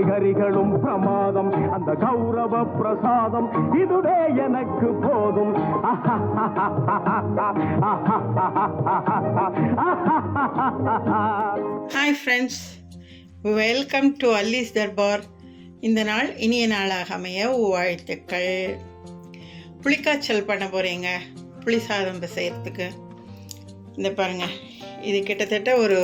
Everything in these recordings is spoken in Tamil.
சாதம் காய்கறிகளும் பிரமாதம். அந்த கௌரவ பிரசாதம் இதுவே எனக்கு போதும். Hi friends welcome to Alli's Darbar இந்த நாள் இனிய நாளாக அமைய வாழ்த்துக்கள். புளிக்காய்ச்சல் பண்ண போகிறீங்க புளி சாதம் செய்கிறதுக்கு இந்த பாருங்கள் இது கிட்டத்தட்ட ஒரு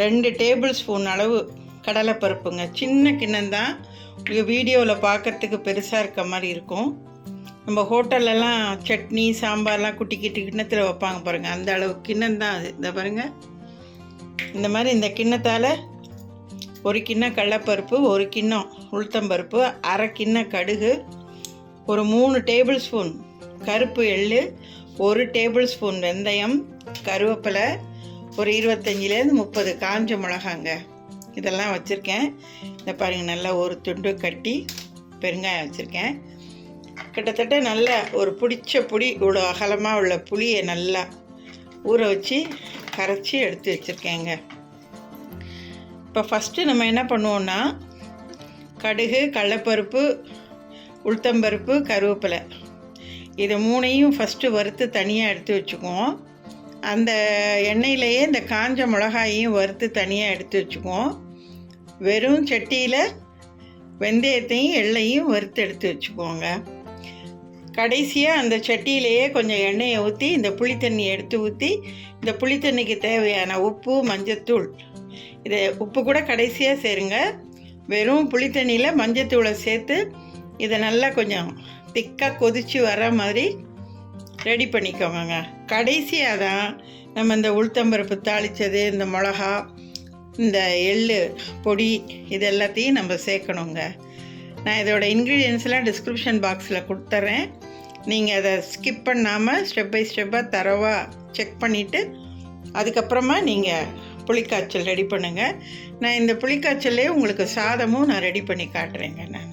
ரெண்டு டேபிள் ஸ்பூன் அளவு கடலைப்பருப்புங்க. சின்ன கிண்ணம்தான். உங்களுக்கு வீடியோவில் பார்க்கறதுக்கு பெருசாக இருக்க மாதிரி இருக்கும். நம்ம ஹோட்டல்லலாம் சட்னி சாம்பார்லாம் குட்டி கிட்டி கிண்ணத்தில் வைப்பாங்க பாருங்கள் அந்த அளவு கிண்ணம் தான் அது. இந்த பாருங்கள் இந்த மாதிரி இந்த கிண்ணத்தால் ஒரு கிண்ணம் கடலப்பருப்பு ஒரு கிண்ணம் உளுத்தம்பருப்பு அரை கிண்ண கடுகு ஒரு மூணு டேபிள் ஸ்பூன் கருப்பு எள்ளு ஒரு டேபிள் ஸ்பூன் வெந்தயம் கருவேப்பிலை ஒரு இருபத்தஞ்சிலேருந்து முப்பது காஞ்ச மிளகாங்க. இதெல்லாம் வச்சுருக்கேன். இந்த பாருங்கள் நல்லா ஒரு துண்டு கட்டி பெருங்காயம் வச்சுருக்கேன். கிட்டத்தட்ட நல்ல ஒரு பிடிச்ச புளி இவ்வளோ அகலமாக உள்ள புளியை நல்லா ஊற வச்சு கரைச்சி எடுத்து வச்சுருக்கேங்க. இப்போ ஃபஸ்ட்டு நம்ம என்ன பண்ணுவோன்னா கடுகு கடலப்பருப்பு உளுத்தம்பருப்பு கருவேப்பிலை. இதை மூணையும் ஃபஸ்ட்டு வறுத்து தனியாக எடுத்து வச்சுக்குவோம். அந்த எண்ணெயிலேயே இந்த காஞ்ச மிளகாயையும் வறுத்து தனியாக எடுத்து வச்சுக்குவோம். வெறும் சட்டியில் வெந்தயத்தையும் எள்ளையும் வறுத்து எடுத்து வச்சுக்குவோங்க. கடைசியாக அந்த சட்டியிலேயே கொஞ்சம் எண்ணெயை ஊற்றி இந்த புளித்தண்ணி எடுத்து ஊற்றி இந்த புளித்தண்ணிக்கு தேவையான உப்பு மஞ்சத்தூள் இதை உப்பு கூட கடைசியாக சேருங்க. வெறும் புளித்தண்ணியில் மஞ்சத்தூளை சேர்த்து இதை நல்லா கொஞ்சம் திக்காக கொதித்து வர மாதிரி ரெடி பண்ணிக்கோங்க கடைசியாக தான் நம்ம இந்த உளுத்தம்பருப்பு தாளித்தது இந்த மிளகா இந்த எள் பொடி இது எல்லாத்தையும் நம்ம சேர்க்கணுங்க. நான் இதோட இன்க்ரீடியன்ஸ்லாம் டிஸ்கிரிப்ஷன் பாக்ஸில் கொடுத்துட்றேன் நீங்கள் அதை ஸ்கிப் பண்ணாமல் ஸ்டெப் பை ஸ்டெப்பாக தரவாக செக் பண்ணிவிட்டு அதுக்கப்புறமா நீங்கள் புளிக்காய்ச்சல் ரெடி பண்ணுங்கள் நான் இந்த புளிக்காய்ச்சல்லே உங்களுக்கு சாதமும் நான் ரெடி பண்ணி காட்டுறேங்க நான்.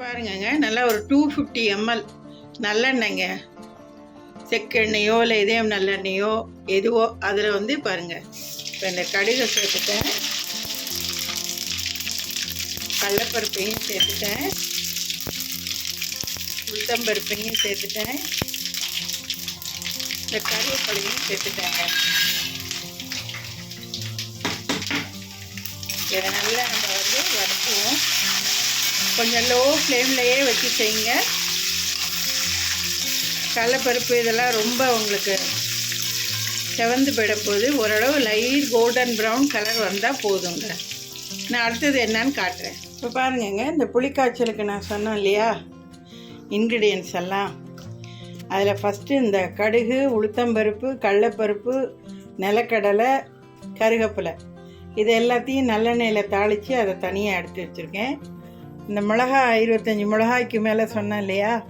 பாருங்கங்க நல்லா ஒரு டூ ஃபிஃப்டி எம்எல் நல்லெண்ணெய்ங்க. செக்கெண்ணெயோ இல்லை இதயம் நல்லெண்ணெயோ எதுவோ அதில் வந்து பாருங்கள் இப்போ இந்த கடுகை சேர்த்துட்டேன் கடலப்பருப்பையும் சேர்த்துட்டேன். உளுத்தம்பருப்பையும் சேர்த்துட்டேன். இந்த கருவேப்பிலையும் சேர்த்துட்டேங்க. இதை நல்லா நம்ம வந்து வறுத்துவோம் கொஞ்சம் லோ ஃப்ளேம்லையே வச்சு செய்யுங்க. கடலப்பருப்பு இதெல்லாம் ரொம்ப உங்களுக்கு செவந்து போயிட போகுது ஓரளவு லைட் கோல்டன் ப்ரௌன் கலர் வந்தால் போதுங்க. நான் அடுத்தது என்னன்னு காட்டுறேன். இப்போ பாருங்கங்க இந்த புளிக்காய்ச்சலுக்கு நான் சொன்னோம் இல்லையா? இன்க்ரீடியன்ஸ் எல்லாம். அதில் ஃபஸ்ட்டு இந்த கடுகு உளுத்தம்பருப்பு கடலப்பருப்பு நிலக்கடலை கருகப்பிலை. இது எல்லாத்தையும் நல்லெண்ணெயில் தாளித்து அதை தனியாக எடுத்து வச்சுருக்கேன். இந்த மிளகா இருபத்தஞ்சி மிளகாய்க்கு மேலே சொன்னேன் இல்லையா?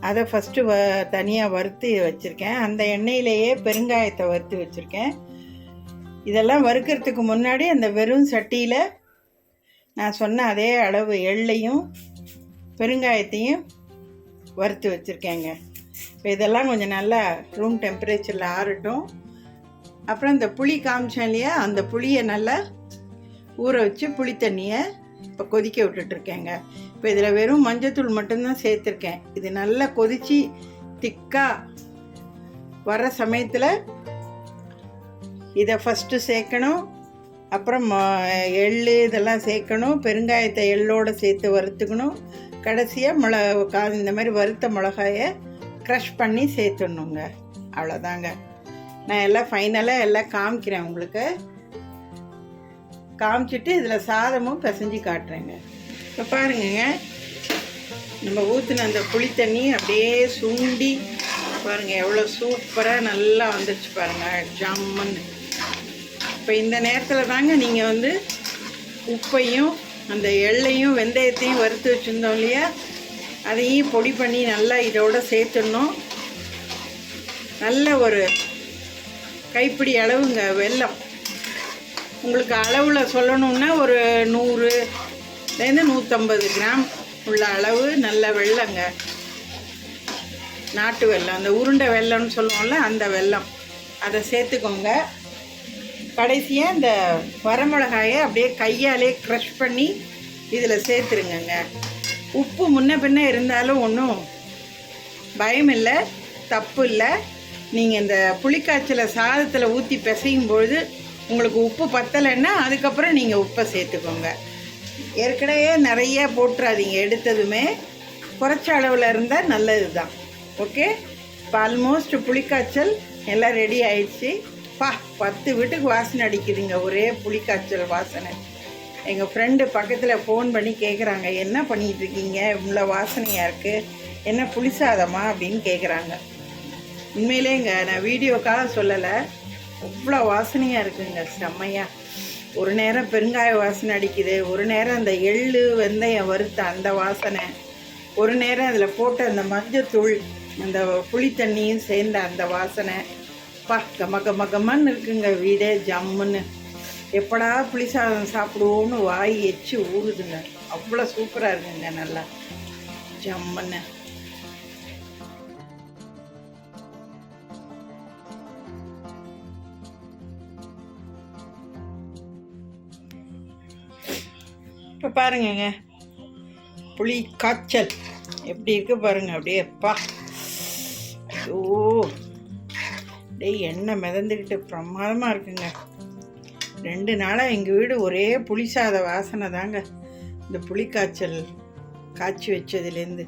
அதை ஃபஸ்ட்டு வ தனியாக வறுத்து வச்சுருக்கேன். அந்த எண்ணெயிலேயே பெருங்காயத்தை வறுத்து வச்சுருக்கேன். இதெல்லாம் வறுக்கிறதுக்கு முன்னாடி அந்த வெறும் சட்டியில் நான் சொன்ன அதே அளவு எள்ளையும் பெருங்காயத்தையும் வறுத்து வச்சுருக்கேங்க. இப்போ இதெல்லாம் கொஞ்சம் நல்லா ரூம் டெம்பரேச்சரில் ஆறட்டும். அப்புறம் இந்த புளி காமிச்சேன் இல்லையா? அந்த புளியை நல்லா ஊற வச்சு புளி தண்ணியை இப்போ கொதிக்க விட்டுட்ருக்கேங்க. இப்போ இதில் வெறும் மஞ்சத்தூள் மட்டும்தான் சேர்த்துருக்கேன். இது நல்லா கொதித்து திக்காக வர சமயத்தில் இதை ஃபஸ்ட்டு சேர்க்கணும். அப்புறம் எள் இதெல்லாம் சேர்க்கணும். பெருங்காயத்தை எள்ளோடு சேர்த்து வறுத்துக்கணும். கடைசியாக மிள கா இந்த மாதிரி வறுத்த மிளகாயை க்ரஷ் பண்ணி சேர்த்துடணுங்க. அவ்வளோதாங்க நான் எல்லாம் ஃபைனலாக எல்லாம் காமிக்கிறேன் உங்களுக்கு. காமிச்சிட்டு இதில் சாதமும் பிசைஞ்சு காட்டுறேங்க. இப்போ பாருங்கங்க. நம்ம ஊற்றின அந்த புளி தண்ணி அப்படியே சுண்டி பாருங்கள் எவ்வளோ சூப்பராக நல்லா வந்துருச்சு பாருங்கள் ஜம்முன்னு. இப்போ இந்த நேரத்தில் தாங்க நீங்கள் வந்து உப்பையும் அந்த எள்ளையும் வெந்தயத்தையும் வறுத்து வச்சுருந்தோம் இல்லையா? அதையும் பொடி பண்ணி நல்லா இதோட சேர்த்துடணும். நல்ல ஒரு கைப்பிடி அளவுங்க வெல்லம். உங்களுக்கு அளவில் சொல்லணுன்னா ஒரு நூறுலேருந்து நூற்றம்பது கிராம் உள்ள அளவு நல்ல வெள்ளங்க. நாட்டு வெள்ளம் அந்த உருண்டை வெல்லம்னு சொல்லுவோம்ல அந்த வெல்லம். அதை சேர்த்துக்கோங்க. கடைசியாக இந்த வரமிளகாயை அப்படியே கையாலே க்ரஷ் பண்ணி இதில் சேர்த்துருங்கங்க. உப்பு முன்ன பின்ன இருந்தாலும் ஒன்றும் பயம் இல்லை தப்பு இல்லை. நீங்கள் இந்த புளிக்காய்ச்சலை சாதத்தில் ஊற்றி பிசையும் பொழுது உங்களுக்கு உப்பு பத்தலைன்னா அதுக்கப்புறம் நீங்கள் உப்பை சேர்த்துக்கோங்க. ஏற்கனவே நிறைய போட்டுறாதீங்க எடுத்ததுமே. குறைச்ச அளவில் இருந்தால் நல்லது தான் ஓகே இப்போ ஆல்மோஸ்ட் புளிக்காய்ச்சல் எல்லாம் ரெடி ஆயிடுச்சு. பா பத்து வீட்டுக்கு வாசனை அடிக்குதுங்க. ஒரே புளிக்காய்ச்சல் வாசனை. எங்கள் ஃப்ரெண்டு பக்கத்தில் ஃபோன் பண்ணி கேட்குறாங்க என்ன பண்ணிகிட்டு இருக்கீங்க இவ்வளோ வாசனையாக இருக்குது என்ன புளிசாதமா? அப்படின்னு கேட்குறாங்க உண்மையிலேங்க நான் வீடியோக்காக சொல்லலை. அவ்வளோ வாசனையாக இருக்குங்க செம்மையாக ஒரு நேரம் பெருங்காய வாசனை அடிக்குது ஒரு நேரம் அந்த எள்ளு வெந்தயம் வறுத்த அந்த வாசனை ஒரு நேரம் அதில் போட்ட அந்த மஞ்சத்தூள் அந்த புளி தண்ணியும் சேர்ந்த அந்த வாசனை. பா கம கம கமன்னு இருக்குங்க வீடே ஜம்முன்னு. எப்படா புளி சாதம் சாப்பிடுவோன்னு வாய் எச்சு ஊறுதுங்க. அவ்வளோ சூப்பராக இருக்குங்க நல்லா. ஜம்முன்னு. பாருங்கங்க. புளி காய்ச்சல். எப்படி இருக்கு பாருங்க அப்படியே அப்பா. ஓ டேய் எண்ணெய் மிதந்துக்கிட்டு பிரமாதமாக இருக்குங்க. ரெண்டு நாளாக எங்கள் வீடு ஒரே புளி சாத வாசனை தாங்க. இந்த புளி காய்ச்சல் காய்ச்சி வச்சதுலேருந்து.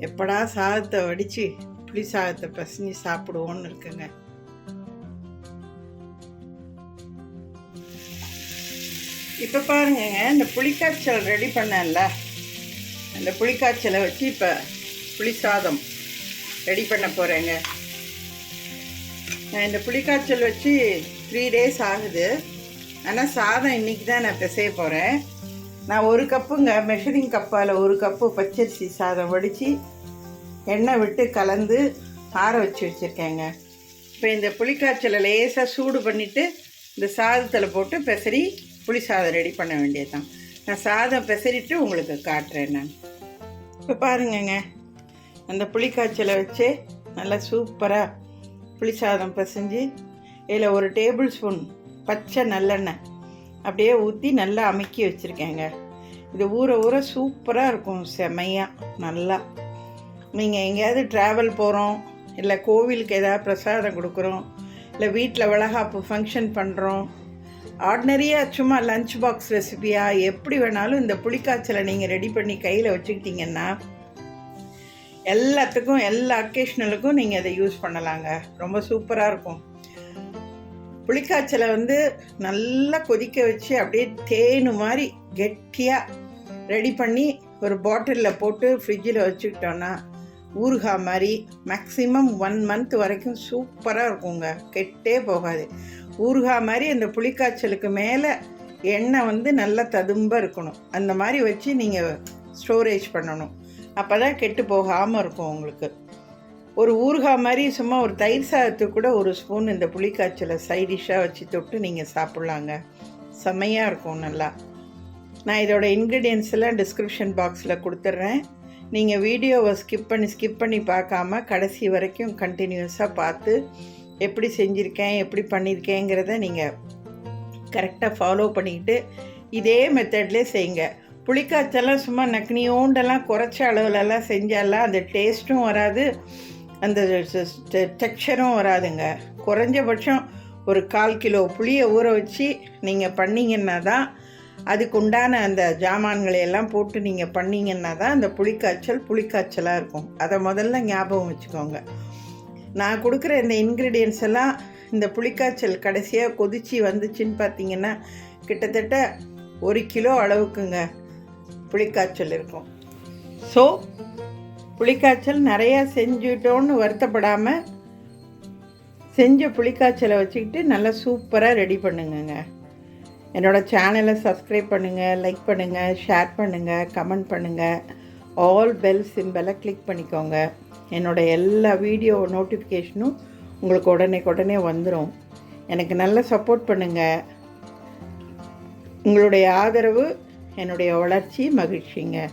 எப்படா சாதத்தை வடித்து புளி சாதத்தை பசிஞ்சு சாப்பிடுவோன்னு இருக்குங்க. இப்போ பாருங்கங்க இந்த புளிக்காய்ச்சல் ரெடி பண்ணல அந்த புளிக்காய்ச்சலை வச்சு இப்போ புளி சாதம் ரெடி பண்ண போகிறேங்க நான் இந்த புளிக்காய்ச்சல் வச்சு த்ரீ டேஸ் ஆகுது. ஆனால் சாதம் இன்றைக்கி தான் நான் பிசைய போகிறேன் நான் ஒரு கப்புங்க மெஷரிங் கப்பால் ஒரு கப்பு பச்சரிசி சாதம் வடித்து எண்ணெய் விட்டு கலந்து ஆற வச்சு வச்சுருக்கேங்க. இப்போ இந்த புளிக்காய்ச்சலை லேசாக சூடு பண்ணிவிட்டு இந்த சாதத்தில் போட்டு பெசரி புளி சாதம் ரெடி பண்ண வேண்டியதுதான். நான் சாதம் பெசரிட்டு உங்களுக்கு காட்டுறேன் நான். இப்போ பாருங்கங்க. அந்த புளிக்காய்ச்சலை வச்சு நல்லா சூப்பராக புளி சாதம் பிசைஞ்சு இதில் ஒரு டேபிள் ஸ்பூன் பச்சை நல்லெண்ணெய் அப்படியே ஊற்றி நல்லா அமுக்கி வச்சுருக்கேங்க. இது ஊற ஊற சூப்பராக இருக்கும் செமையாக நல்லா. நீங்கள் எங்கேயாவது ட்ராவல் போகிறோம் இல்லை கோவிலுக்கு ஏதாவது பிரசாதம் கொடுக்குறோம் இல்லை வீட்டில் வளகாப்பு ஃபங்க்ஷன் பண்ணுறோம் ஆர்டினரியாக சும்மா லஞ்ச் பாக்ஸ் ரெசிபியாக எப்படி வேணாலும் இந்த புளிக்காய்ச்சலை நீங்கள் ரெடி பண்ணி கையில் வச்சுக்கிட்டிங்கன்னா எல்லாத்துக்கும் எல்லா அக்கேஷனலுக்கும் நீங்கள் அதை யூஸ் பண்ணலாங்க. ரொம்ப சூப்பராக இருக்கும். புளிக்காய்ச்சலை வந்து நல்லா கொதிக்க வச்சு அப்படியே தேனு மாதிரி கெட்டியாக ரெடி பண்ணி ஒரு பாட்டிலில் போட்டு ஃப்ரிட்ஜில் வச்சுக்கிட்டோன்னா ஊறுகாய் மாதிரி மேக்ஸிமம் ஒன் மந்த் வரைக்கும் சூப்பராக இருக்குங்க. கெட்டே போகாது. ஊறுகாய் மாதிரி அந்த புளிக்காய்ச்சலுக்கு மேலே எண்ணெய் வந்து நல்லா ததும்ப இருக்கணும். அந்த மாதிரி வச்சு நீங்கள் ஸ்டோரேஜ் பண்ணணும். அப்போ தான் கெட்டு போகாமல் இருக்கும் உங்களுக்கு. ஒரு ஊறுகாய் மாதிரி சும்மா ஒரு தயிர் சாதத்துக்கு கூட ஒரு ஸ்பூன் இந்த புளிக்காய்ச்சலை சைடிஷ்ஷாக வச்சு தொட்டு நீங்கள் சாப்பிட்லாங்க. செம்மையாக இருக்கும் நல்லா. நான் இதோட இன்க்ரீடியன்ஸ் எல்லாம் டிஸ்கிரிப்ஷன் பாக்ஸில் கொடுத்துட்றேன் நீங்கள் வீடியோவை ஸ்கிப் பண்ணி ஸ்கிப் பண்ணி பார்க்காம கடைசி வரைக்கும் கண்டினியூஸாக பார்த்து எப்படி செஞ்சுருக்கேன் எப்படி பண்ணியிருக்கேங்கிறத நீங்கள் கரெக்டாக ஃபாலோ பண்ணிக்கிட்டு இதே மெத்தட்லேயே செய்யுங்க புளிக்காய்ச்செல்லாம் சும்மா நக்னியோண்டெல்லாம் குறைச்ச அளவுலலாம் செஞ்சாலாம் அந்த டேஸ்ட்டும் வராது அந்த டெக்ஸ்சரும் வராதுங்க. குறைஞ்சபட்சம் ஒரு கால் கிலோ புளியை ஊற வச்சு நீங்கள் பண்ணிங்கன்னா தான் அதுக்கு உண்டான அந்த ஜாமான்களை எல்லாம் போட்டு நீங்கள் பண்ணிங்கன்னா தான் அந்த புளிக்காய்ச்சல் புளிக்காய்ச்சலாக இருக்கும். அதை முதல்ல ஞாபகம் வச்சுக்கோங்க. நான் கொடுக்குற இந்த இன்க்ரீடியன்ஸ் எல்லாம் இந்த புளிக்காய்ச்சல் கடைசியாக கொதிச்சு வந்துச்சுன்னு பார்த்தீங்கன்னா கிட்டத்தட்ட ஒரு கிலோ அளவுக்குங்க புளிக்காய்ச்சல் இருக்கும். ஸோ புளிக்காய்ச்சல் நிறையா செஞ்சுட்டோன்னு வருத்தப்படாமல் செஞ்ச புளிக்காய்ச்சலை வச்சுக்கிட்டு நல்லா சூப்பராக ரெடி பண்ணுங்கங்க. என்னோடய சேனலை சப்ஸ்கிரைப் பண்ணுங்கள் லைக் பண்ணுங்கள் ஷேர் பண்ணுங்கள் கமெண்ட் பண்ணுங்கள் ஆல் பெல் சிம்பலை கிளிக் பண்ணிக்கோங்க. என்னோட எல்லா வீடியோ நோட்டிஃபிகேஷனும் உங்களுக்கு உடனே உடனே வந்துடும் எனக்கு நல்லா சப்போர்ட் பண்ணுங்கள் உங்களுடைய ஆதரவு என்னுடைய வளர்ச்சி மகிழ்ச்சிங்க.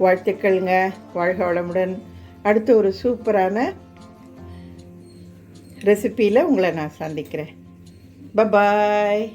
வாழ்த்துக்கள்ங்க. வாழ்க வளமுடன். அடுத்து ஒரு சூப்பரான ரெசிப்பியில் உங்களை நான் சந்திக்கிறேன். பபாய்